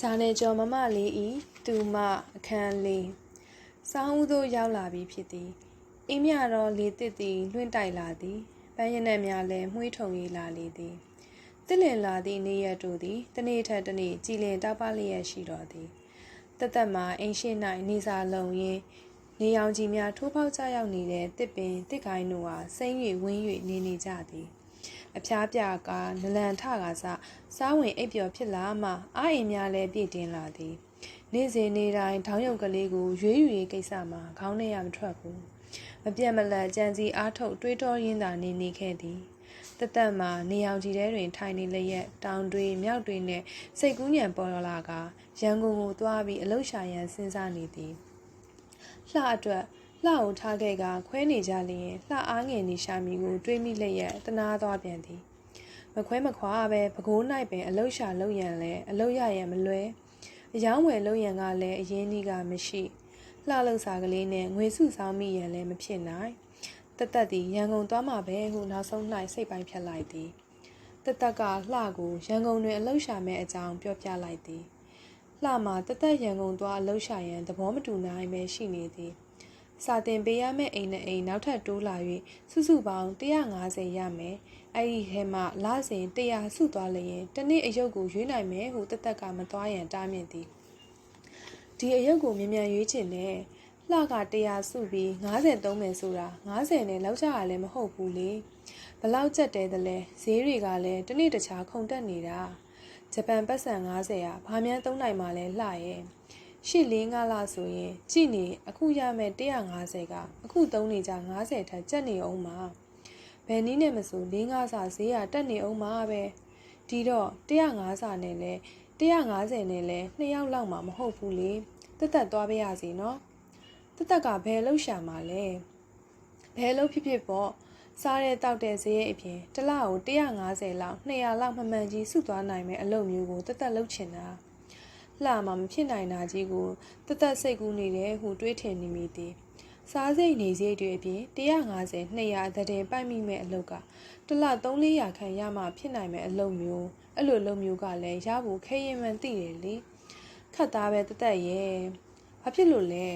ဂျာနယ်ကျော်မမလေးဤသူမအခန်းလေးစောင်းဦးသို့ရောက်လာပြီးဖြစ်သည်အင်းမြတော်လေတစ်သည်လွင့်တိုက်လာသည်ပန်းရနက်များလည်းမှုှေးထုံရီလာလေသည်တစ်လင်လာသည့်နေရတို့သည်တနေ့ထက်တနေ့ကြည်လင်တောက်ပလျက်ရှိတော်သည်တသက်မှာအိမ်ရှိ၌နေစာလုံရင်းနေရောင်ကြီးများထိုးပေါက်ကြရောက်နေတဲ့တစ်ပင်တစ်ကိုင်းတို့ဟာစိမ့်၍ဝင်း၍နေနေကြသည် အဖျားပြကနလန်ထကစားစားဝင်အိပ်ပျော်ဖြစ်လာမှအာအိမ်များလည်းပြည့်တင်လာသည်နေ့စဉ်နေ့တိုင်းထောင်းရုံကလေးကိုရွေးရွေကိစ္စမှာခေါင်းနဲ့ရမထွက်ဘူးမပြတ်မလတ်ကြံစီအားထုတ်တွေးတောရင်းသာနေနေခဲ့သည်တသက်မှာနေအောင်ကြီးထဲတွင်ထိုင်နေလျက်တောင်တွေမြောက်တွေနဲ့စိတ်ကူးညံပေါ်လာကရန်ကုန်ကိုသွားပြီးအလုရှာရန်စဉ်းစားနေသည်လှအတွက် လှကိုထားခဲ့ကခွဲနေကြလျင်လှအားငယ်နေရှာမီကိုတွေးမိလျက်တနာသွားပြန်သည်မခွဲမခွာပဲပကိုး၌ပင်အလုရှာလုံရန်လဲအလုရရန်မလွဲအယောင်းဝယ်လုံရန်ကလည်းအရင်နီးကမရှိလှလုစာကလေးနဲ့ငွေစုဆောင်မိရန်လည်းမဖြစ်နိုင်တသက်သည်ရန်ကုန်သွားမှာပဲဟုနောက်ဆုံး၌စိတ်ပိုင်းဖြတ်လိုက်သည်တသက်ကလှကိုရန်ကုန်တွင်အလုရှာမဲ့အကြောင်းပြောပြလိုက်သည်လှမှာတသက်ရန်ကုန်သွားအလုရှာရန်သဘောမတူနိုင်ပဲရှိနေသည် စာတင်ပေးရမယ့်အိမ်နဲ့အိမ်နောက်ထပ်တိုးလာ၍စုစုပေါင်း150ရမယ်။အဲ့ဒီထဲမှာလစဉ်100စုသွားလျင်တစ်နေ့အယုတ်ကိုရွေးနိုင်မယ်ဟုတသက်ကမသွားရန်တားမြစ်သည်။ဒီအယုတ်ကိုမြန်မြန်ရွေးချင်တယ်။လှက100စုပြီး90သုံးမယ်ဆိုတာ90နဲ့လောက်ကြရလည်းမဟုတ်ဘူးလေ။ဘလောက်ကြက်တဲသလဲဈေးတွေကလည်းတစ်နေ့တခြားခုန်တက်နေတာ။ဂျပန်ပတ်စံ90ကဘာမှန်းသုံးနိုင်မှလဲလှရဲ့။ ရှစ်လေးငါးလဆိုရင်ကြည့်နေအခုရမယ်150ကအခုသုံးနေကြ90ထက်ကျက်နေအောင်ပါဘယ်နည်းနဲ့မဆိုလေးငါးစာဈေးရတက်နေအောင်ပါပဲဒီတော့150စာနဲ့လဲ150နဲ့လဲနှစ်ယောက်လောက်မှမဟုတ်ဘူးလေတက်တက်သွားပေးရစီနော်တက်တက်ကဘယ်လောက်ရှာမှာလဲဘယ်လောက်ဖြစ်ဖြစ်ပေါ့စားတဲ့တောက်တဲ့ဈေးရဲ့အပြင်တစ်လကို150လောက်200လောက်မှန်မှန်ကြီးစုသွားနိုင်မယ်အလုပ်မျိုးကိုတက်တက်လုပ်ချင်တာ လှမှာမဖြစ်နိုင်တာကြီးကိုတသက်စိတ်ကူးနေတယ်ဟုတွေးထင်နေမိသည်စားစိတ်နေစိတ်တွေအပြင်150 200တည်ပိုက်မိမဲ့အလုပ်ကတစ်လ3-400ခန့်ရမှဖြစ်နိုင်မဲ့အလုပ်မျိုးအဲ့လိုလုပ်မျိုးကလည်းရဖို့ခဲရင်မှန်သိတယ်လေခတ်သားပဲတသက်ရဲ့ဘာဖြစ်လို့လဲ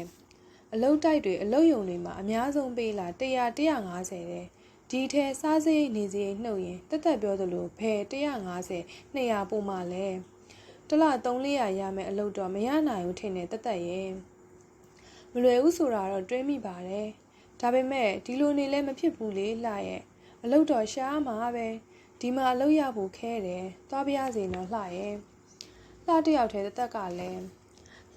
အလုတ်တိုက်တွေအလုတ်ယုံတွေမှာအများဆုံးပေးလာ100 150တဲ့ဒီထဲစားစိတ်နေစိတ်နှုတ်ရင်တက်တက်ပြောသလိုဘယ်150 200ပို့မှလဲ တလ3-400ရမယ်အလုပ်တော့မရနိုင်ဘူးထင်တယ်တသက်ရဲ့မလွယ်ဘူးဆိုတာတော့တွေးမိပါတယ်ဒါပေမဲ့ဒီလိုနေလဲမဖြစ်ဘူးလေလှရဲ့အလုပ်တော့ရှားမှာပဲဒီမှာအလုပ်ရဖို့ခဲတယ်သွားပြရစီနော်လှရဲ့လှတယောက်တည်းတသက်ကလည်း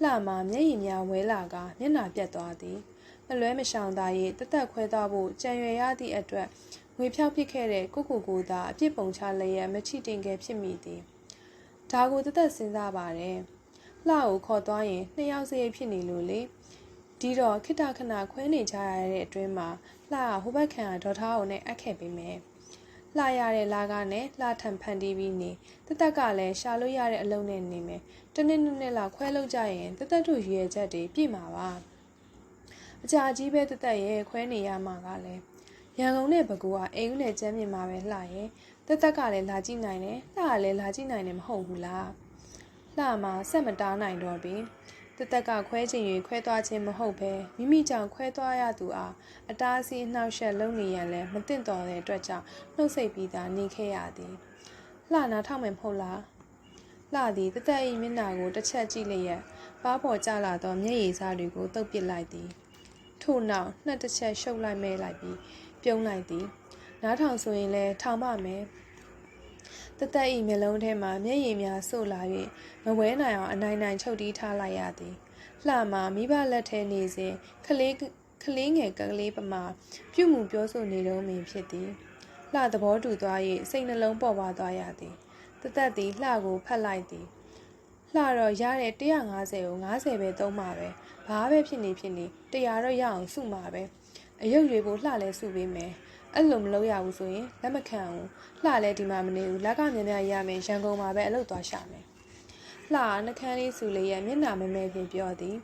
လှမှာမျက်ရည်များဝဲလာကမျက်နှာပြတ်သွားသည်မလွဲမရှောင်သာရေးတသက်ခွဲသွားဖို့ကြံရွယ်ရသည့်အတွက်ငွေဖြောက်ပစ်ခဲ့တဲ့ကိုကိုကိုသာအပြစ်ပုံချလျက်မချီတင်ခဲ့ဖြစ်မိသည် ဒါကိုတသက်စဉ်းစားပါတယ်လှကိုခေါ်သွားရင်နှစ်ယောက်စရိတ်ဖြစ်နေလို့လေဒီတော့ခိတခဏခွဲနေကြရတဲ့အတွင်းမှာလှကဟိုဘက်ခံကဒေါ်ထားအောင်နဲ့အပ်ခဲ့ပေးမယ်လှရတဲ့လာကနဲ့လှထံဖန်တီးပြီးနေတသက်ကလည်းရှာလို့ရတဲ့အလုံးနဲ့နေမယ်တနည်းနည်းလောက်ခွဲလုပ်ကြရင်တသက်တို့ရွေချက်တွေပြည့်မှာပါအကြာကြီးပဲတသက်ရဲ့ခွဲနေရမှာကလည်းရန်ကုန်နဲ့ဘကူကအိမ်ဦးနဲ့ကျမ်းမြင်မှာပဲလှရဲ့ တက်တက်ကလည်းလာကြည့်နိုင်တယ်လှကလည်းလာကြည့်နိုင်တယ်မဟုတ်ဘူးလားလှမှာဆက်မတားနိုင်တော့ပြီတက်တက်ကခွဲချင်ရင်ခွဲသွားခြင်းမဟုတ်ပဲမိမိကြောင့်ခွဲသွားရသူအားအတားအဆီးအနှောက်အယှက်လုပ်နေရန်လည်းမသင့်တော်တဲ့အတွက်ကြောင့်နှုတ်ဆက်ပြီးသားနေခဲ့ရသည်လှနာထောက်မယ်မဟုတ်လားလှသည်တသက်၏မျက်နှာကိုတစ်ချက်ကြည့်လျက်ပါးပေါ်ကျလာသောမျက်ရည်စားတွေကိုတုပ်ပစ်လိုက်သည်ထို့နောက်နှစ်တစ်ချက်ရှုပ်လိုက်မဲလိုက်ပြီးပြုံးလိုက်သည် နားထောင်ဆိုရင်လည်းထောင်ပါမယ်တသက်ဤမျက်လုံးထဲမှာမျက်ရည်များစို့လာ၍မဝဲနိုင်အောင်အနိုင်နိုင်ချုပ်တီးထားလိုက်ရသည်လှမှာမိဘလက်ထဲနေစဉ်ခလေးခလေးငယ်ကလေးပမာပြုမှုပြောဆိုနေတော့မင်းဖြစ်သည်လှသဘောတူသွား၍စိတ်နှလုံးပေါ်ပါသွားရသည်တသက်သည်လှကိုဖတ်လိုက်သည်လှတော့ရတဲ့150ကို90ပဲသုံးမှာပဲဘာပဲဖြစ်နေဖြစ်နေတရားတော့ရအောင်စုမှာပဲအယုတ်တွေပို့လှလဲစုပေးမယ် အဲ့လိုမလုပ်ရဘူးဆိုရင်လက်မခံဘူးလှလဲဒီမှာမနေဘူးလက်ကမြများရမယ်ရန်ကုန်မှာပဲအလုပ်သွားရှာမယ်လှနှကန်းလေးစုလေးရဲ့မျက်နှာမမဲဖြင့်ပြောသည်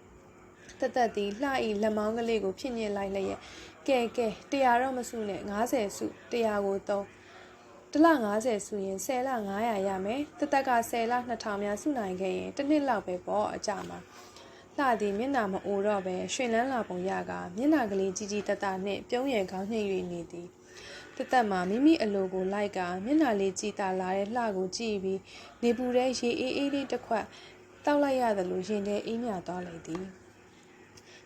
တသက်သည်လှဤလက်မောင်းကလေးကိုဖြစ်ညစ်လိုက်လျက်ကဲကဲတရားတော့မစုနဲ့90စုတရားကိုသုံးတစ်လ90ဆိုရင်10လ900ရမယ်တသက်က10လ2000များစုနိုင်ခဲ့ရင်တစ်နှစ်လောက်ပဲပေါ့အကြမှာလှသည်မျက်နှာမအိုတော့ပဲရွှင်လန်းလာပုံရကမျက်နှာကလေးကြီးကြီးတတနှင့်ပြုံးရယ်ခေါင်းညှိ၍နေသည် တသက်မှာမိမိအလိုကိုလိုက်ကမျက်နှာလေးကြည်တာလာတဲ့လှကိုကြည့်ပြီးနေပူတဲ့ရေအေးအေးလေးတစ်ခွက်တောက်လိုက်ရသလိုရင်ထဲအေးမြသွားလိုက်သည်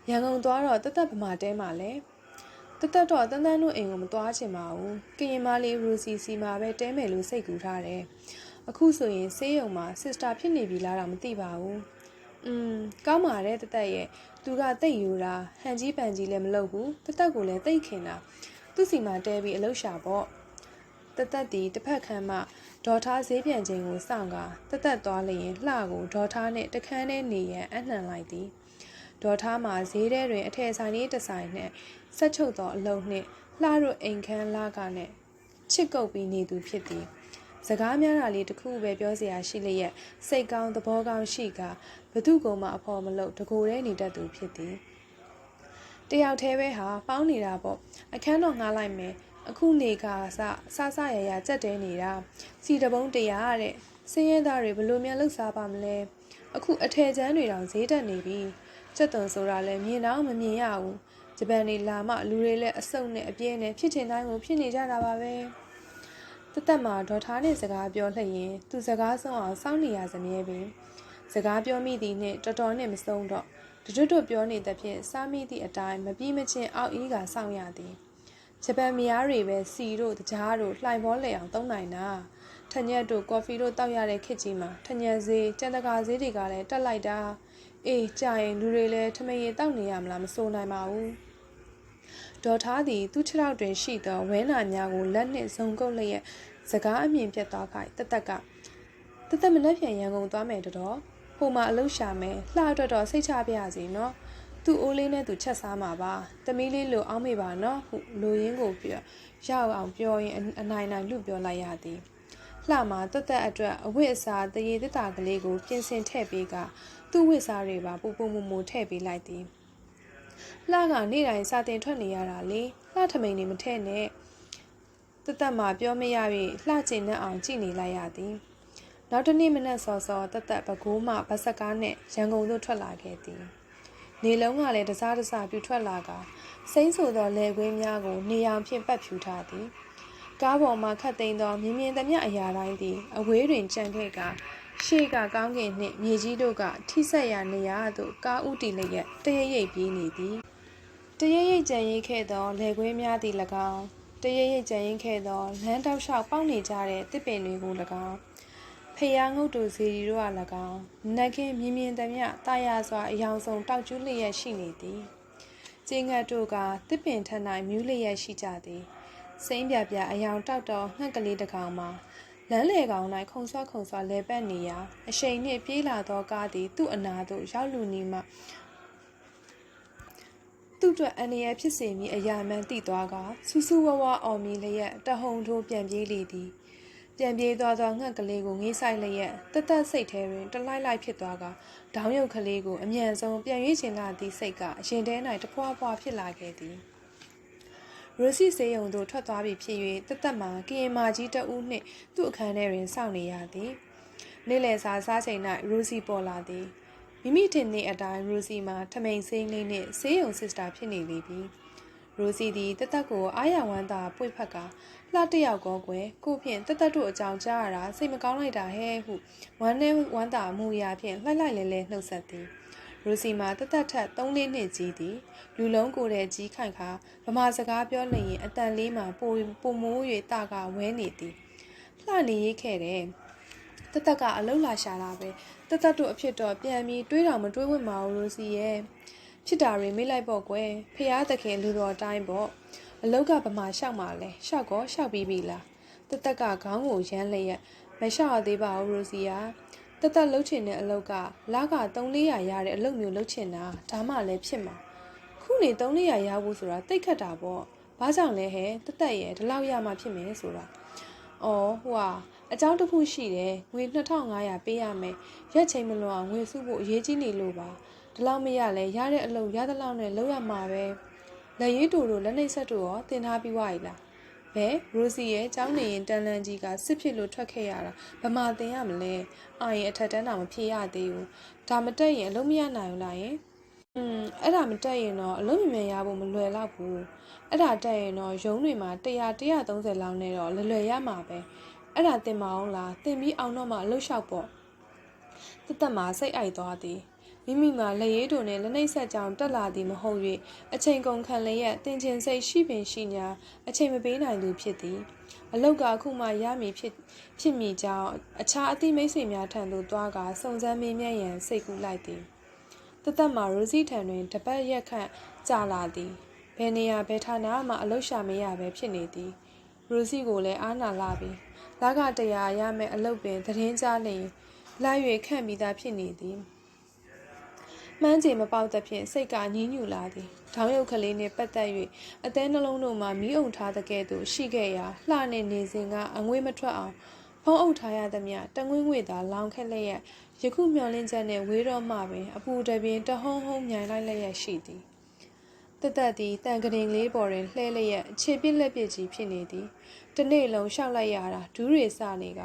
ရန်ကုန်သွားတော့တသက်ဗမာတဲမှာလဲတသက်တော့တန်းတန်းတို့အိမ်ကိုမသွားချင်ပါဘူးကရင်မလေးရူစီစီမှာပဲတဲမယ်လို့စိတ်ကူထားတယ်အခုဆိုရင်ဆေးရုံမှာဆစ်စတာဖြစ်နေပြီလားတော့မသိပါဘူးอืมကောင်းပါတယ်တသက်ရဲ့သူကတိတ်ယူတာဟန်ကြီးပန်ကြီးလည်းမလုပ်ဘူးတသက်ကိုလည်းတိတ်ခင်တာ သူ့စီမှာတဲပြီးအလုပ်ရှာပေါ့တသက်တီတစ်ဖက်ခန်းမှဒေါ်ထားဈေးပြန်ခြင်းကိုစောင့်ကတသက်သွားလျင်လှကိုဒေါ်ထားနဲ့တခန်းနဲ့နေရန်အနှံလိုက်သည်ဒေါ်ထားမှာဈေးထဲတွင်အထည်ဆိုင်လေးတစ်ဆိုင်နှင့်ဆက်ချုပ်သောအလုံးနှင့်လှတို့အိမ်ခန်းလာကနဲ့ချစ်ကုပ်ပြီးနေသူဖြစ်သည်စကားများတာလေးတစ်ခုပဲပြောစရာရှိလျက်စိတ်ကောင်းသဘောကောင်းရှိကဘသူကမှအဖော်မလုပ်တကိုယ်တည်းနေတတ်သူဖြစ်သည် တယောက်တည်းပဲဟာပေါင်းနေတာပေါ့အခန်းတော့ငှားလိုက်မယ်အခုနေကစစစရရကြက်တဲနေတာစီတပုံးတရားတဲ့စင်းရဲသားတွေဘလို့များလှုပ်ရှားပါမလဲအခုအထယ်ချမ်းတွေတောင်ဈေးတက်နေပြီစက်သွန်ဆိုတာလည်းမြင်တော့မမြင်ရဘူးဂျပန်နေလာမှလူတွေလည်းအစုံနဲ့အပြင်းနဲ့ဖြစ်ချင်တိုင်းကိုဖြစ်နေကြတာပါပဲတသက်မှာဒေါ်ထားနဲ့စကားပြောလှည့်ရင်သူစကားဆုံးအောင်စောင့်နေရစမြဲပင်စကားပြောမိသည်နှင့်တော်တော်နဲ့မဆုံးတော့ တတွတ်တွတ်ပြောနေသဖြင့်စားမိသည့်အတိုင်းမပြီးမချင်းအောက်အီးကစောင့်ရသည်ဂျပန်မယားတွေပဲစီတို့တကြားတို့လှိုင်ဘောလေအောင်သုံးနိုင်တာထညက်တို့ကော်ဖီတို့တောက်ရတဲ့ခစ်ကြီးမှာထညက်ဈေးကြံတကာဈေးတွေကလည်းတက်လိုက်တာအေးကြာရင်လူတွေလည်းထမရေတောက်နေရမလားမစိုးနိုင်ပါဘူးဒေါ်ထားသည်သူ့ခြေထောက်တွင်ရှိသောဝဲနာများကိုလက်နှင့်ဇုံကုတ်လျက်စကားအမြင်ပြတ်သွားခိုင်တတက်ကတသက်မနှက်ပြန်ရန်ကုန်သွားမယ်တော့ ဟိုမှာအလုရှာမယ်လှအတွက်တော့စိတ်ချပြရစီနော်သူ့အိုးလေးနဲ့သူချက်စားမှာပါသမီးလေးလိုအောင်းမေပါနော်ဟုလိုရင်းကိုပြောရောက်အောင်ပြောရင်အနိုင်နိုင်လူပြောလိုက်ရသည်လှမှာတက်တက်အတွက်အဝတ်အစားတရေတတာကလေးကိုပြင်ဆင်ထည့်ပေးကသူ့ဝတ်စားတွေပါပူပူမူမူထည့်ပေးလိုက်သည်လှကနေ့တိုင်းစာတင်ထွက်နေရတာလေလှထမိန်နေမထည့်နဲ့တသက်မှာပြောမရ၍လှကျင်နဲ့အောင်ကြည့်နေလိုက်ရသည် နောက်တနေ့မနက်စောစောတသက်ပကိုးမှဗစကားနဲ့ရန်ကုန်သို့ထွက်လာခဲ့သည်နေလုံးကလည်းတစားတစားပြူထွက်လာကစိမ့်ဆိုသောလေခွေးများကို နေအောင်ဖြင့်ပတ်ဖြူထားသည်ကားပေါ်မှခတ်သိမ်းသောမြင်းမြင်းသမျှအရာတိုင်းသည်အဝေးတွင်ကြံခဲ့ကရှေ့ကကောင်းကင်နှင့်မြေကြီးတို့ကထိဆက်ရာနေရာသို့ကားဥတီလျက်တရရိပ်ပြေးနေသည်တရရိပ်ကြံရိပ်ခဲ့သောလေခွေးများသည်၎င်းတရရိပ်ကြံရိပ်ခဲ့သောလမ်းတောက်လျှောက်ပေါက်နေကြတဲ့တစ်ပင်တွေကို၎င်း ဖျားငုတ်တို့ဇီရီတို့က၎င်းနက်ခင်းမြင်းမြင်းသမျှတာယာစွာအယောင်ဆုံးတောက်ကျူးလျက်ရှိနေသည်ကျင်းငတ်တို့ကတစ်ပင်ထ၌မြူးလျက်ရှိကြသည်စိမ့်ပြပြအယောင်တောက်တော့ငှက်ကလေးတစ်ကောင်မှာလမ်းလေကောင်၌ခုံဆွခုံဆွလဲပတ်နေရာအရှိန်နှင့်ပြေးလာသောကားသည်သူ့အနာသို့ရောက်လူနီမှသူ့အတွက်အနေရဖြစ်စေမည်အရာမှန်သိသွားကစူးစူးဝဝအော်မီလျက်တဟုန်ထိုးပြန်ပြေးလေသည် ပြန်ပြေးသွားသောငှက်ကလေးကိုငေးဆိုင်လျက်တသက်စိတ်ထဲတွင်တလိုက်လိုက်ဖြစ်သွားကဒေါင်းရုပ်ကလေးကိုအမြန်ဆုံးပြန်ရွေးချင်လာသည့်စိတ်ကအရင်ထဲ၌တဖွာဖွာဖြစ်လာခဲ့သည်ရိုစီစေယုံတို့ထွက်သွားပြီဖြစ်၍တသက်မှာကရင်မာကြီးတအူးနှင့်သူ့အခန်းထဲတွင်စောင့်နေရသည်နေ့လယ်စာစားချိန်၌ရိုစီပေါ်လာသည်မိမိထင်တဲ့အတိုင်းရိုစီမှာထမိန်စိမ့်လေးနှင့်ဆေးရုံစစ်စတာဖြစ်နေလေပြီ ရိုစီသည်တသက်ကိုအားရဝမ်းသာပွေဖက်ကလှတယောက်ကောကွယ်ကိုဖြင့်တသက်တို့အကြောင်းကြားရတာစိတ်မကောင်းလိုက်တာဟဲ့ဟုဝမ်းနဲ့ဝမ်းသာမှုရာဖြင့်လှိုက်လိုက်လဲလဲနှုတ်ဆက်သည်ရိုစီမှာတသက်ထက်3လေးနှစ်ကြီးသည်လူလုံးကိုယ်တဲ့ကြီးခိုင်ခါဗမာစကားပြောလျင်အတန်လေးမှာပိုပိုမိုး၍တာကဝဲနေသည်လှနေရိတ်ခဲ့တယ်တသက်ကအလုလာရှာတာပဲတသက်တို့အဖြစ်တော့ပြန်ပြီးတွေးတော်မတွေးဝင့်မအောင်ရိုစီရဲ့ ဖြစ်တာတွေမေ့လိုက်ပေါ့ကွယ်ဖះသခင်လူတော်တိုင်းပေါ့အလောက်ကဗမာရှောက်มาလဲရှောက်ကောရှောက်ပြီးပြီလားတသက်ကခေါင်းကိုရမ်းလျက်မရှောက်ရသေးပါဘူးရိုစီယာတသက်လှုပ်ချင်တဲ့အလောက်ကလက3-400ရတဲ့အလုပ်မျိုးလှုပ်ချင်တာဒါမှလည်းဖြစ်မှာခုနေ3-400ရဖို့ဆိုတာတိတ်ခတ်တာပေါ့ဘာကြောင့်လဲဟဲ့တသက်ရဲ့ဒီလောက်ရမှဖြစ်မယ်ဆိုတာအော်ဟွာအကြောင်းတစ်ခုရှိတယ်ငွေ2500ပေးရမယ်ရက်ချိန်မလွန်အောင်ငွေစုဖို့အရေးကြီးနေလို့ပါ ဒီလောက်မရလဲရတဲ့အလုပ်ရတဲ့လောက်နဲ့လုပ်ရမှာပဲလက်ရည်တူတို့လက်နှိပ်ဆက်တို့ရောတင်ထားပြီးွားပြီလားဘဲရိုစီရဲ့ကျောင်းနေရင်တန်လန်ကြီးကစစ်ဖြစ်လို့ထွက်ခဲ့ရတာဗမာတင်ရမလဲအာရင်အထက်တန်းတာမဖြေရသေးဘူးဒါမတက်ရင်အလုံးမရနိုင်ဘူးလားယင်อืมအဲ့ဒါမတက်ရင်တော့အလုံးမမြန်ရဖို့မလွယ်တော့ဘူးအဲ့ဒါတက်ရင်တော့ရုံးတွေမှာ100 130လောက်နဲ့တော့လွယ်လွယ်ရမှာပဲအဲ့ဒါတင်မအောင်လားတင်ပြီးအောင်တော့မှအလုပ်လျှောက်ပေါ့တသက်မှာစိတ်အိုက်သွားသည် မိမိမှာလက်ရည်တို့နဲ့လက်နှိပ်ဆက်ကြောင်တက်လာသည်မဟုတ်၍အချိန်ကုန်ခံလျက်တင်ချင်စိတ်ရှိပင်ရှိညာအချိန်မပေးနိုင်သူဖြစ်သည်အလောက်ကအခုမှရမည်ဖြစ်ဖြစ်မိကြောင်းအခြားအသည့်မိတ်ဆွေများထံသို့တွားကစုံစမ်းမေးမြန်းရန်စိတ်ကူးလိုက်သည်တသက်မှာရိုစီထံတွင်တပတ်ရက်ခန့်ကြာလာသည်ဘယ်နေရာဘယ်ဌာနမှအလုပ်ရှာမရပဲဖြစ်နေသည်ရိုစီကိုလည်းအားနာလာပြီလာကတရားရမယ်အလုပ်ပင်သတင်းကြားလျင်လိုက်၍ခန့်ပြီးသားဖြစ်နေသည် မှန်းချေမပေါက်သဖြင့်စိတ်ကညှင်းညူလာသည်။ထောင်ရုပ်ကလေးနှင့်ပတ်သက်၍အသေးနှလုံးတို့မှမီးအုံထားတဲ့ကဲ့သို့ရှိခဲ့ရာလှနှင့်နေစဉ်ကအငွေးမထွက်အောင်ဖုံးအုပ်ထားရသမျှတငွေ့ငွေ့သာလောင်ခက်လျက်ယခုမျောလင်းချက်နှင့်ဝေးတော့မှပင်အပူတပင်တဟုံးဟုံးမြိုင်လိုက်လျက်ရှိသည်။တသက်သည်တန်ကရင်လေးပေါ်တွင်လှဲလျက်ခြေပစ်လက်ပစ်ကြီးဖြစ်နေသည်။တနေ့လုံးရှောက်လိုက်ရတာဒူးတွေစနေက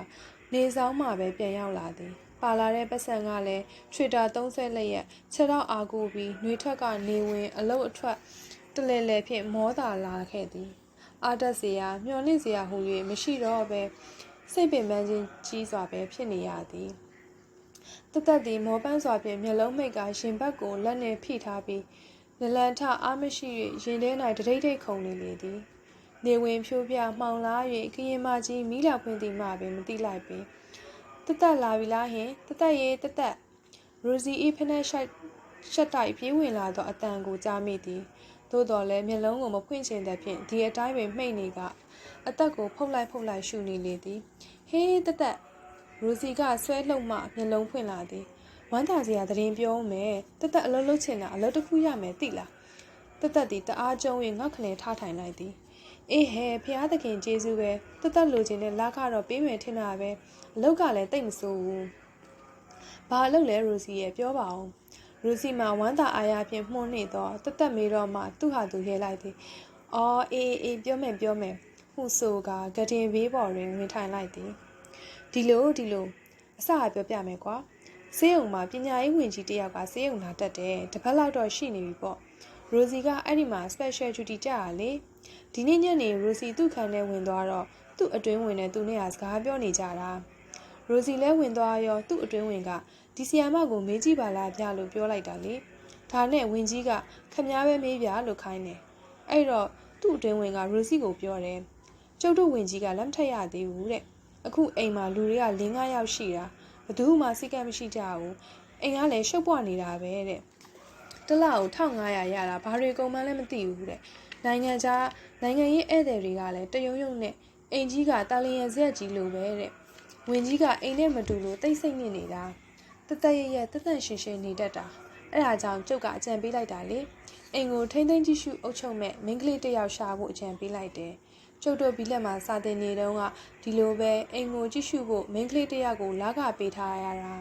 နေဆောင်မှပဲပြန်ရောက်လာသည်။ ပါလာတဲ့ပတ်စံကလည်းထရစ်တာသုံးဆက်လျက်ခြေတော့အာကိုပြီးနှွေထွက်ကနေဝင်အလုတ်အထွက်တလဲလဲဖြင့်မောတာလာခဲ့သည်အာတက်စရာမျောလင့်စရာဟူ၍မရှိတော့ပဲစိတ်ပင်ပန်းခြင်းကြီးစွာပဲဖြစ်နေရသည်တသက်သည်မောပန်းစွာဖြင့်မျက်လုံးမိတ်ကရင်ဘတ်ကိုလက်နှင့်ဖိထားပြီးနလန်ထအားမရှိ၍ရင်ထဲ၌တရိတ်တိတ်ခုန်နေလေသည်နေဝင်ဖြိုးပြမှောင်လား၍ကရင်မကြီးမိလာဖွင့်သည်မှပင်မသိလိုက်ပေ တသက်လာပြီလားဟင်တသက်ရေးတသက်ရိုစီအီဖနက်ရှက်ရှက်တိုက်ပြေးဝင်လာသောအတန်ကိုကြားမိသည်သို့တော်လည်းမျက်လုံးကိုမဖွင့်ချင်တဲ့ဖြင့်ဒီအတိုင်းပင်မှိတ်နေကအသက်ကိုဖုတ်လိုက်ဖုတ်လိုက်ရှူနေလေသည်ဟေးတသက်ရိုစီကဆွဲလှုပ်မှမျက်လုံးဖွင့်လာသည်ဝမ်းသာစရာသတင်းပြောမယ်တသက်အလုပ်လုပ်ချင်တာအလုပ်တစ်ခုရမယ်သိလားတသက်သည်တအားကျုံ၍ငေါက်ခလဲထားထိုင်လိုက်သည် အေးဟဲဖះသခင်ကျေးဇူးပဲတသက်လိုချင်တဲ့လက်ကတော့ပေးမယ်ထင်တာပဲအလုတ်ကလည်းတိတ်မဆိုးဘူးဘာအလုတ်လဲရိုစီရဲ့ပြောပါအောင်ရိုစီမှာဝမ်းသာအားရဖြင့်မှုန်းနေတော့တသက်မေးတော့မှသူ့ဟာသူရဲလိုက်သည်အော်အေးအေးပြောမယ်ပြောမယ်ဟုဆိုကဂတင်ဘေးပေါ်တွင်ဝင်ထိုင်လိုက်သည်ဒီလိုဒီလိုအစအပြောပြမယ်ကွာဆေးရုံမှာပညာရေးဝင်ကြီးတယောက်ကဆေးရုံလာတက်တယ်တပတ်လောက်တော့ရှိနေပြီပေါ့ရိုစီကအဲ့ဒီမှာ special duty ကြာရလေ ဒီနေ့ညနေရိုစီသူ့ခန်းထဲဝင်သွားတော့သူ့အတွင်းဝင်နဲ့သူနဲ့ကစကားပြောနေကြတာရိုစီလဲဝင်သွားရောသူ့အတွင်းဝင်ကဒီဆီယာမကိုမေးကြည့်ပါလားဗျလို့ပြောလိုက်တာလေဒါနဲ့ဝင်ကြီးကခမ ्या ပဲမေးပြလို့ခိုင်းတယ်အဲ့တော့သူ့အတွင်းဝင်ကရိုစီကိုပြောတယ်ကျုပ်တို့ဝင်ကြီးကလက်မထက်ရသေးဘူးတဲ့အခုအိမ်မှာလူတွေက၄၅ယောက်ရှိတာဘယ်သူမှစိတ်ကမရှိကြဘူးအိမ်ကလည်းရှုပ်ပွားနေတာပဲတဲ့တလောက်1500ရတာဘာတွေကုန်မှန်းလည်းမသိဘူးတဲ့နိုင်ငံခြား နိုင်ငံရေးဧည့်သည်တွေကလည်းတယုံယုံနဲ့အိမ်ကြီးကတာလီယန်ဆက်ကြီးလိုပဲတဲ့ဝင်ကြီးကအိမ်နဲ့မတူလို့တိတ်ဆိတ်နေနေတာတသက်ရရတသက်ရှင်ရှင်နေတတ်တာအဲ့ဒါကြောင့်ကျုပ်ကအကြံပေးလိုက်တာလေအိမ်ကိုထိမ့်သိမ့်ကြည့်ရှုအုပ်ချုပ်မဲ့မိန်းကလေးတစ်ယောက်ရှာဖို့အကြံပေးလိုက်တယ်ကျုပ်တို့ဘီလက်မှာစာတင်နေတုန်းကဒီလိုပဲအိမ်ကိုကြည့်ရှုဖို့မိန်းကလေးတစ်ယောက်ကိုလာကပေးထားရတာ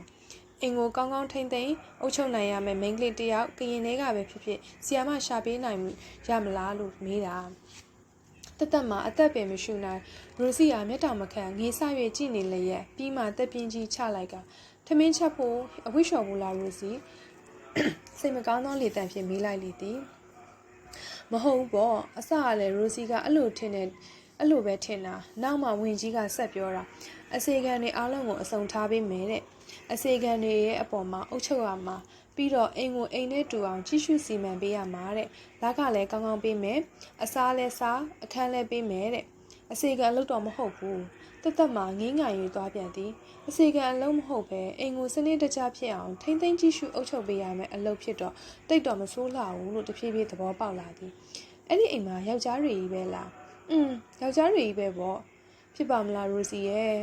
အင်ကိုကောင်းကောင်းထိမ့်သိမ့်အုပ်ချုပ်နိုင်ရမယ်မိန်းကလေးတယောက်ကရင်တွေကပဲဖြစ်ဖြစ်ဆီယာမရှာပေးနိုင်ရမလားလို့မေးတာ တသက်မှာအသက်ပင်မရှူနိုင်ရိုစီယာမျက်တောင်မခံငေးဆ၍ကြည့်နေလျက်ပြီးမှတက်ပြင်းကြီးချလိုက်ကထမင်းချက်ဖို့အဝိရှော်ဘူးလားရိုစီစိတ်မကောင်းသောလေတံဖြင့်မေးလိုက်လေသည်မဟုတ်ဘူးပေါ့အစကလည်းရိုစီကအဲ့လိုထင်တယ်အဲ့လိုပဲထင်တာနောက်မှဝင်ကြီးကဆက်ပြောတာအစီခံတွေအားလုံးကိုအစုံထားပေးမယ်တဲ့အစီခံတွေရဲ့အပေါ်မှာအုပ်ချုပ်ရမှာ ပြီးတော့အိမ်ကိုအိမ်နဲ့တူအောင်ကြီးစုစီမံပေးရမှာတဲ့လက်ကလည်းကောင်းကောင်းပေးမယ်အစားလည်းစားအခန်းလည်းပေးမယ်တဲ့အစီခံလုပ်တော့မဟုတ်ဘူးတသက်မှာငင်းငိုင်ရွေသွားပြန်သည်အစီခံအလုံးမဟုတ်ပဲအိမ်ကိုစနစ်တကျဖြစ်အောင်ထိမ့်သိမ့်ကြီးစုအုပ်ချုပ်ပေးရမယ်အလုပ်ဖြစ်တော့တိတ်တော့မဆိုးလှဘူးလို့တဖြည်းဖြည်းသဘောပေါက်လာသည်အဲ့ဒီအိမ်မှာယောက်ျားတွေကြီးပဲလားอืมယောက်ျားတွေကြီးပဲပေါ့ဖြစ်ပါမလားရိုစီရဲ့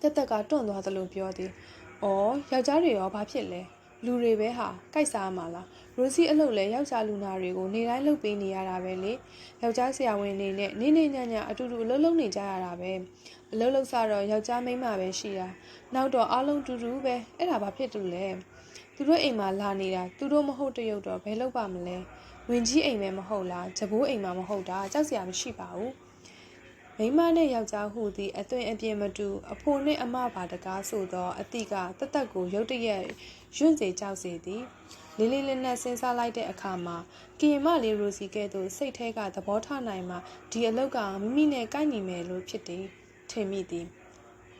တက်တက်ကတွန့်သွားသလိုပြောသည်။အော်ယောက်ျားတွေရောဘာဖြစ်လဲ။ လူတွေပဲဟာကြိုက်စားမှာလား။ရိုစီအလုပ်လဲယောက်ျားလူနာတွေကိုနေတိုင်းလုပ်ပေးနေရတာပဲလေ။ယောက်ျားဆရာဝန်တွေနဲ့နေနေညညအတူတူအလုပ်လုပ်နေကြရတာပဲ။အလုပ်လုပ်စားတော့ယောက်ျားမိန်းမပဲရှိတာ။နောက်တော့အားလုံးတူတူပဲ။အဲ့ဒါဘာဖြစ်တူလဲ။သူတို့အိမ်မှာလာနေတာသူတို့မဟုတ်တရုတ်တော့ဘယ်လုပ်ပါမလဲ။ဝင်ကြီးအိမ်ပဲမဟုတ်လား။ဂျဘိုးအိမ်မှာမဟုတ်တာကြောက်စရာမရှိပါဘူး။ မိန်းမနှင့်ယောက်ျားဟုသည်အသွင်အပြင်မတူအဖိုနှင့်အမပါတကားဆိုသောအတိကတသက်ကိုရုတ်တရက်ရွန့်စေကြောက်စေသည်လေးလေးနက်နက်စဉ်းစားလိုက်တဲ့အခါမှာကင်မလေးရိုစီကဲ့သို့စိတ်ထဲကသဘောထားနိုင်မှဒီအလုတ်ကမိမိနဲ့ကိုက်ညီမယ်လို့ဖြစ်သည်ထင်မိသည်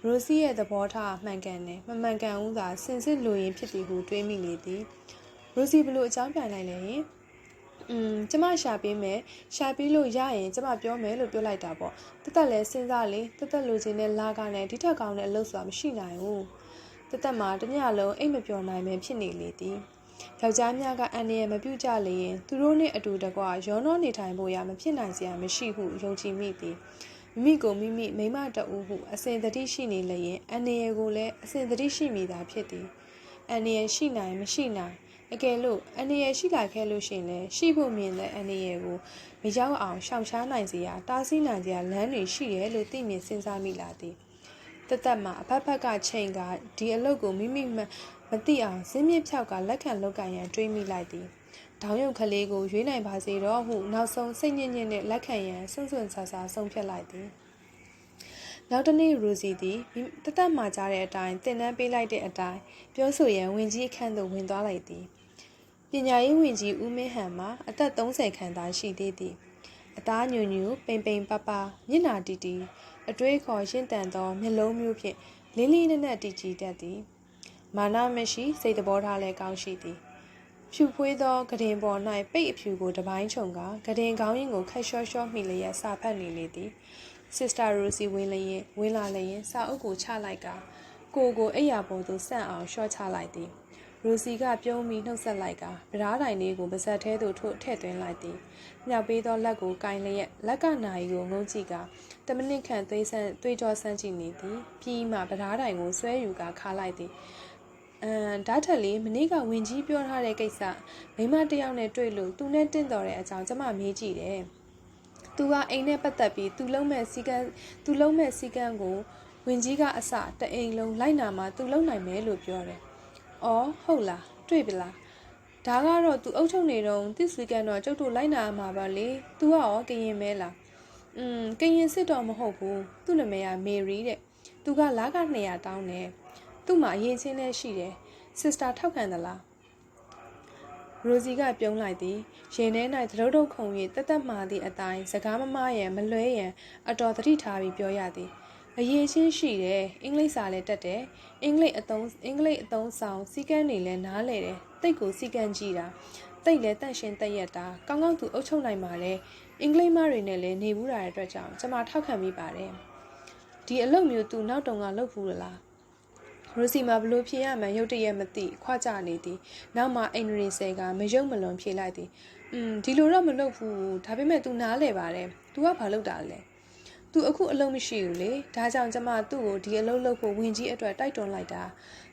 ရိုစီရဲ့သဘောထားမှန်ကန်တယ်မမှန်ကန်ဦးသာစင်စစ်လိုရင်းဖြစ်သည်ဟုတွေးမိလေသည်ရိုစီဘလို့အကြောင်းပြန်လိုက်လဲရင် อืมကျမရှာပေးမယ်ရှာပေးလို့ရရင်ကျမပြောမယ်လို့ပြောလိုက်တာပေါ့တသက်လည်းစဉ်းစားလေတသက်လိုချင်တဲ့လာကနဲ့ဒီထက်ကောင်းတဲ့အလုပ်ဆိုတာမရှိနိုင်ဘူးတသက်မှာတညလုံးအိတ်မပြောနိုင်ပဲဖြစ်နေလေသည်ယောက်ျားများကအန်ရမပြုတ်ကြလေရင်သူတို့နဲ့အတူတကွရောနှောနေထိုင်ဖို့ရမဖြစ်နိုင်စရာမရှိဟုယုံကြည်မိသည်မိမိကိုမိမိမိမတအူးဟုအစဉ်တတိရှိနေလျင်အန်ရကိုလည်းအစဉ်တတိရှိမိတာဖြစ်သည်အန်ရရှိနိုင်မရှိနိုင် အကယ်လို့အန္တရာယ်ရှိလာခဲ့လို့ရှိရင်လည်းရှိဖို့မြင်တဲ့အန္တရာယ်ကိုမရောက်အောင်ရှောင်ရှားနိုင်စေရတားဆီးနိုင်စရာလမ်းတွေရှိတယ်လို့သိမြင်စဉ်းစားမိလာသည်တသက်မှာအဖက်ဖက်ကချိန်ကဒီအလုပ်ကိုမိမိမမသိအောင်ဇင်းမြစ်ဖြောက်ကလက်ခံလောက်ကရန်တွေးမိလိုက်သည်ဒေါင်းရုပ်ကလေးကိုရွေးနိုင်ပါစေတော့ဟုနောက်ဆုံးစိတ်ညစ်ညစ်နဲ့လက်ခံရန်စွန့်စွန့်ဆာဆာဆုံးဖြတ်လိုက်သည်နောက်တနေ့ရူစီသည်တသက်မှာကြားတဲ့အတိုင်းတင်နန်းပေးလိုက်တဲ့အတိုင်းပြောဆိုရန်ဝင်ကြီးအခန်းသို့ဝင်သွားလိုက်သည် ပညာရေးဝင်ကြီးဦးမင်းဟန်မှာအသက်30ခန့်သာရှိသေးသည်အသားညူညူပိန်ပိန်ပပမျက်နာတီတီအတွေးခေါ်ရှင်းတန်သောမျက်လုံးမျိုးဖြင့်လင်းလေးနက်နက်တည်ကြည်တတ်သည်မာနမရှိစိတ်တဘောထားလည်းကောင်းရှိသည်ဖြူဖွေးသောဂဒင်ပေါ်၌ပိတ်အဖြူကိုတပိုင်းခြုံကဂဒင်ကောင်းရင်ကိုခက်လျှော့လျှော့မိလျက်စာဖတ်နေလေသည်စစ္စတာရိုစီဝင်လျင်ဝင်လာလျင်စာအုပ်ကိုချလိုက်ကကိုကိုအိယာပေါ်သို့ဆန့်အောင်ရှော့ချလိုက်သည် ရိုစီကပြုံးပြီးနှုတ်ဆက်လိုက်ကဗရားတိုင်လေးကိုပါဇက်ထဲသို့ထို့ထည့်သွင်းလိုက်သည်မြောက်ပေးသောလက်ကိုကင်လျက်လက်ကနာရီကိုငုံကြည့်ကတမနစ်ခန့်သွေးဆန်းသွေးကြောဆန်းကြည့်နေသည်ပြီးမှဗရားတိုင်ကိုဆွဲယူကခါလိုက်သည်အမ်ဓာတ်ထက်လေးမနေ့ကဝင်ကြီးပြောထားတဲ့ကိစ္စမိမတယောက်နဲ့တွေ့လို့သူနဲ့တင့်တော်တဲ့အကြောင်းကျမမေးကြည့်တယ်။သူကအိမ်နဲ့ပတ်သက်ပြီးသူလုံးမဲ့စီကံသူလုံးမဲ့စီကံကိုဝင်ကြီးကအစတအိမ်လုံးလိုက်နာမှသူလုံးနိုင်မယ်လို့ပြောတယ်။ အော်ဟုတ်လားတွေ့ပြီလား။ဒါကတော့သူအုပ်ချုပ်နေတော့တစ်စီကံတော့ကျုပ်တို့လိုက်နာမှာပါလေ။ तू ကရောကရင်မဲလား။อืมကရင်စစ်တော့မဟုတ်ဘူး။သူ့နာမည်ကမေရီတဲ့။ तू ကလာက200တောင်းတယ်။သူ့မှာအရင်ချင်းလည်းရှိတယ်။ sister ထောက်ခံသလား။ရိုစီကပြုံးလိုက်သည်ရင်ထဲ၌သရုပ်ထုတ်ခုံ၍တက်တက်မာသည့်အတိုင်းစကားမမရန်မလွဲရန်အတော်သတိထားပြီးပြောရသည် အရေးချင်းရှိတယ်အင်္ဂလိပ်စာလည်းတက်တယ်အင်္ဂလိပ်အသုံးအင်္ဂလိပ်အသုံးဆောင်စီကန်းတွေလည်းနားလေတယ်တိတ်ကိုစီကန်းကြည့်တာတိတ်လည်းတန့်ရှင်းတက်ရက်တာကောင်းကောင်းသူအုပ်ချုပ်နိုင်ပါတယ်အင်္ဂလိပ်မတွေနဲ့လည်းနေဘူးတာတဲ့အတွက်ကြောင့်ကျွန်မထောက်ခံမိပါတယ်ဒီအလုပ်မျိုးသူနောက်တုန်းကလုပ်ဘူးလားရိုစီမှာဘလို့ဖြေရမှန်းရုတ်တရက်မသိခွကြနေသည်နောက်မှအိန္ဒြေဆယ်ကမယုံမလွန်ဖြေလိုက်သည်อืมဒီလိုတော့မလုပ်ဘူးဒါပေမဲ့ तू နားလဲပါတယ် तू ကဘာလုပ်တာလဲ तू အခုအလုပ်မရှိဘူးလေဒါကြောင့်ကျမသူ့ကိုဒီအလုပ်လုပ်ဖို့ဝင်ကြီးအတွက်တိုက်တွန်းလိုက်တာ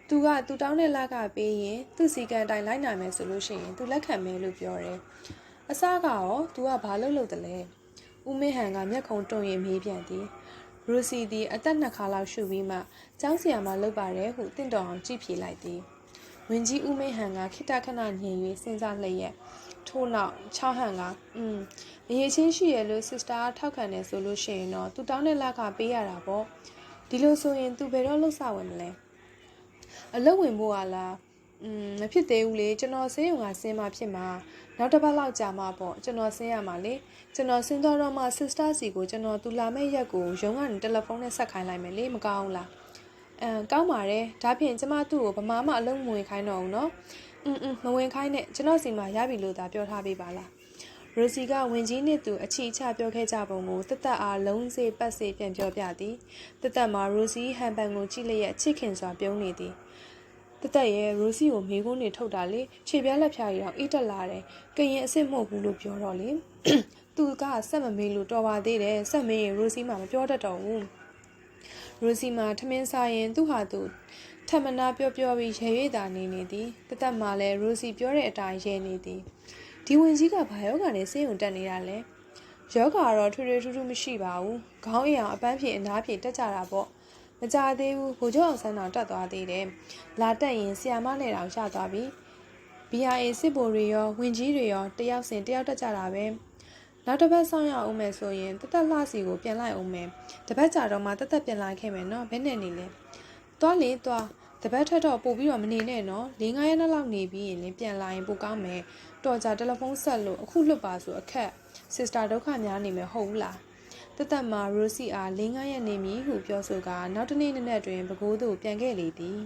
तू က तू တောင်းတဲ့လကပေးရင်သူ့စီကံတိုင်းလိုက်နိုင်မယ်ဆိုလို့ရှိရင် तू လက်ခံမယ်လို့ပြောတယ်အစကရော तू ကဘာလုပ်လို့တလဲဦးမင်းဟန်ကမျက်ခုံးတွန့်ရင်မေးပြန်သည်ရူစီသည်အသက်နှစ်ခါလောက်ရှုပြီးမှကျောင်းဆရာမလုပ်ပါတယ်ဟုတင့်တော်အောင်ကြည့်ဖြေလိုက်သည်ဝင်းကြီးဦးမင်းဟန်ကခိတခဏညင်၍စဉ်းစားလျက် ထို့နောက်ချောင်းဟန်ကအင်းအရေးချင်းရှိရလို့ sister ကထောက်ခံတယ်ဆိုလို့ရှိရင်တော့သူတောင်းတဲ့လက်ကပေးရတာပေါ့ဒီလိုဆိုရင်သူဘယ်တော့လှုပ်ဆဝင်မလဲအလုပ်ဝင်ဖို့ကလားอืมမဖြစ်သေးဘူးလေကျွန်တော်ဆေးရုံကဆင်းမှဖြစ်မှာနောက်တစ်ပတ်လောက်ကြာမှပေါ့ကျွန်တော်ဆင်းရမှာလေကျွန်တော်ဆင်းတော့တော့မှ sister စီကိုကျွန်တော်သူလာမဲ့ရက်ကိုရုံးကနေတယ်လီဖုန်းနဲ့ဆက်ခိုင်းလိုက်မယ်လေမကောင်းဘူးလားအမ်ကောင်းပါတယ်ဒါဖြင့်ကျမသူ့ကိုဗမာမအလုံးမဝင်ခိုင်းတော့ဘူးနော်อืมမဝင်ခိုင်းနဲ့ကျွန်တော်စီမှာရပြီလို့သာပြောထားပေးပါလားရိုစီကဝင်ကြီးနဲ့သူအချီချပြောခဲ့ကြပုံကိုတသက်အားလုံးစေပတ်စေပြန်ပြောပြသည်တသက်မှာရိုစီဟန်ပန်ကိုကြည့်လျက်ချစ်ခင်စွာပြုံးနေသည်တသက်ရဲ့ရိုစီကိုမိကုန်းနေထုတ်တာလေခြေပြားလက်ဖြားရီအောင်အိတ်တက်လာတယ်ကရင်အစ်စ်မဟုတ်ဘူးလို့ပြောတော့လေသူကဆက်မမေးလို့တော်ပါသေးတယ်ဆက်မေးရင်ရိုစီမှမပြောတတ်တော့ဘူးရိုစီမှာထမင်းစားရင်သူ့ဟာသူ ထမနာပြောပြောပြီးရေရွေ့တာနေနေသည်တသက်မှာလည်းရိုစီပြောတဲ့အတိုင်းရဲနေသည်ဒီဝင်ကြီးကဘာယောဂနဲ့ဆေးရုံတက်နေတာလဲယောဂကတော့ထွေထွေထူးထူးမရှိပါဘူးခေါင်းအရာအပန်းဖြေအနားဖြေတက်ကြတာပေါ့မကြသေးဘူးဘိုးကျောင်းအောင်ဆန်းတော်တက်သွားသေးတယ်လာတက်ရင်ဆီယာမနဲ့တောင်ရသွားပြီ BIA စစ်ဘိုတွေရောဝင်ကြီးတွေရောတယောက်စင်တယောက်တက်ကြတာပဲနောက်တစ်ပတ်ဆောင်ရအောင်မယ်ဆိုရင်တသက်လှစီကိုပြန်လိုက်အောင်မယ်တပတ်ကြာတော့မှတသက်ပြန်လိုက်ခဲ့မယ်နော်ဘယ်နဲ့နေလဲသွားလေသွား တပတ်ထက်တော့ပို့ပြီးတော့မနေနဲ့နော်၄၅ရက်လောက်နေပြီးရင်လည်းပြန်လာရင်ပိုကောင်းမယ်တော်ကြတယ်လီဖုန်းဆက်လို့အခုလွတ်ပါဆိုအခက် sister ဒုက္ခများနေမယ်ဟုတ်ဘူးလားတသက်မှာရိုစီအား၄၅ရက်နေမည်ဟုပြောဆိုကနောက်တစ်နေ့နက်နက်တွင်ပကိုးသူပြန်ခဲ့လေသည်